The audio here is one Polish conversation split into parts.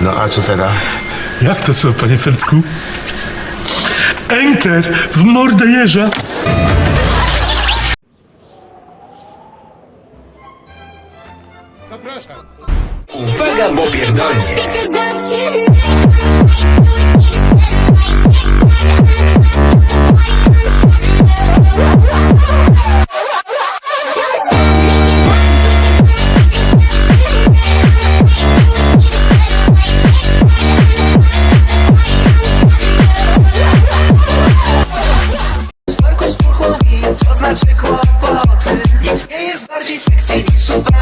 No a co teraz? Jak to co, panie Fertku? Enter w mordę jeża. Uwaga, bo pierdolnie. Znaczy kłopoty Nic nie jest bardziej sexy niż ubrana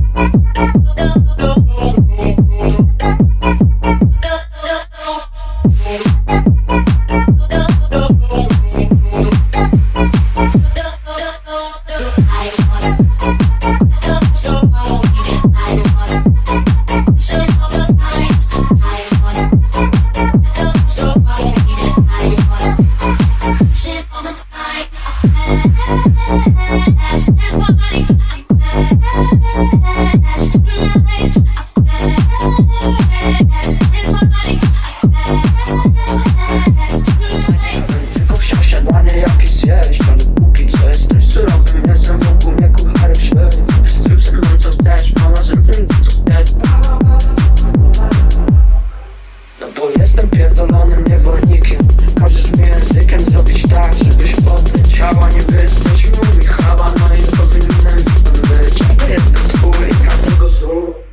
Yeah. pierdolonym niewolnikiem. Każesz mi językiem zrobić tak, żebyś podbyć ciała Nie jesteś mój Michała, no i powinienem być. Ja jestem twój, każdego słowa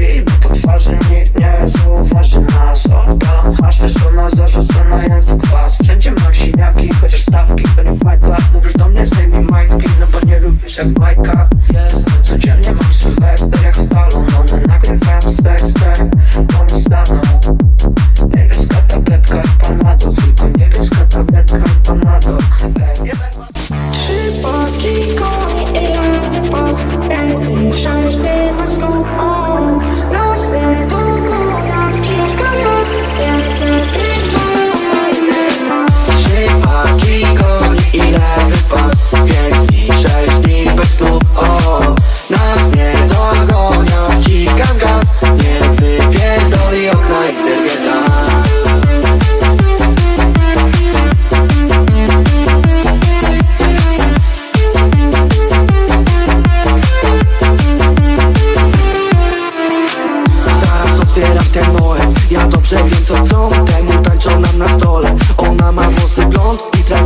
i po twarzy nikt nie zauważy nas. Odpalam hasz, to na zarzucona język Wszędzie mam siniaki, chociaż stawki Verified lab, mówisz do mnie zdejmij majtki No bo nie lubisz jak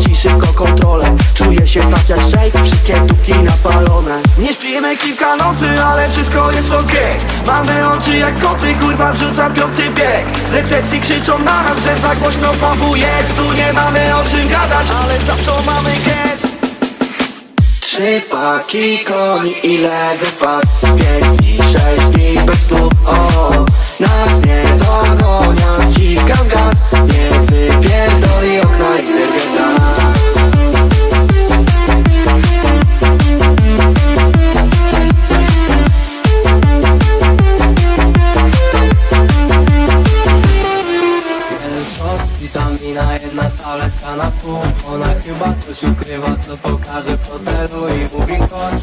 traci szybko kontrolę. Czuję się tak jak szejk Wszystkie dupki napalone. Nie śpimy kilka nocy, ale wszystko jest okej. Mamy oczy jak koty, kurwa wrzucam piąty bieg. Z recepcji krzyczą na nas, że za głośno znowu jest. Tu nie mamy o czym gadać, ale za to mamy get Trzy paki koni i lewy pas. Pięć dni, sześć dni bez snu. O Nas nie dogonia, witamina, jedna tabletka na pół. Ona chyba coś ukrywa, co pokaże w hotelu i mówi chodź.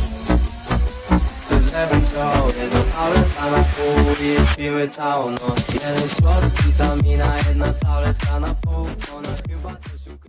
Chcę, żebym wziął jedną tabletka na pół. I śpimy całą noc. Jeden shot, witamina, jedna tabletka na pół. Ona chyba coś ukrywa